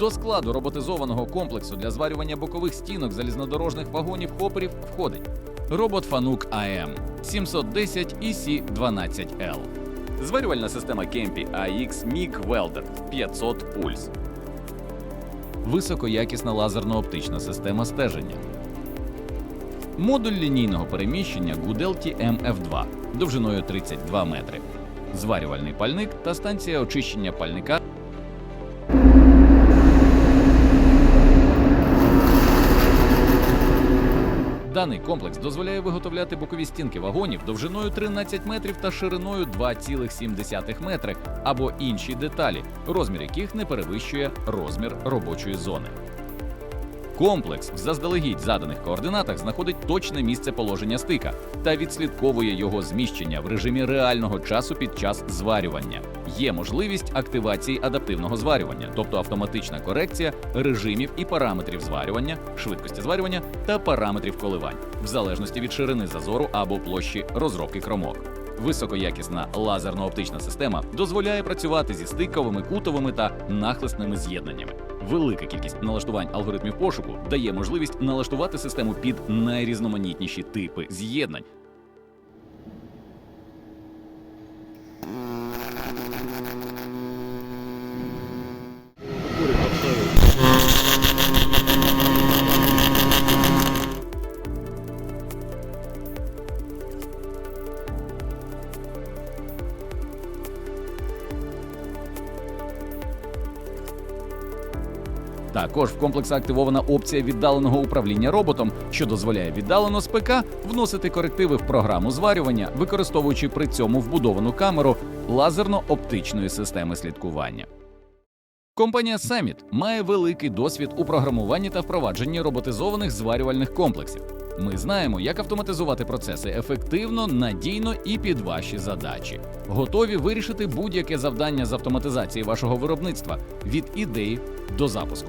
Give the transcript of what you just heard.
До складу роботизованого комплексу для зварювання бокових стінок залізнодорожних вагонів хоперів входить робот Fanuc AM 710 EC12L. Зварювальна система Kempi AX MIG Welder 500 пульс. Високоякісна лазерно-оптична система стеження. Модуль лінійного переміщення Gudelti MF2 довжиною 32 метри. Зварювальний пальник та станція очищення пальника Даний комплекс дозволяє виготовляти бокові стінки вагонів довжиною 13 метрів та шириною 2,7 метри або інші деталі, розмір яких не перевищує розмір робочої зони. Комплекс в заздалегідь заданих координатах знаходить точне місце положення стика та відслідковує його зміщення в режимі реального часу під час зварювання. Є можливість активації адаптивного зварювання, тобто автоматична корекція режимів і параметрів зварювання, швидкості зварювання та параметрів коливань, в залежності від ширини зазору або площі розробки кромок. Високоякісна лазерно-оптична система дозволяє працювати зі стиковими, кутовими та нахлесними з'єднаннями. Велика кількість налаштувань алгоритмів пошуку дає можливість налаштувати систему під найрізноманітніші типи з'єднань. Також в комплексі активована опція віддаленого управління роботом, що дозволяє віддалено з ПК вносити корективи в програму зварювання, використовуючи при цьому вбудовану камеру лазерно-оптичної системи слідкування. Компанія Summit має великий досвід у програмуванні та впровадженні роботизованих зварювальних комплексів. Ми знаємо, як автоматизувати процеси ефективно, надійно і під ваші задачі. Готові вирішити будь-яке завдання з автоматизації вашого виробництва від ідеї до запуску.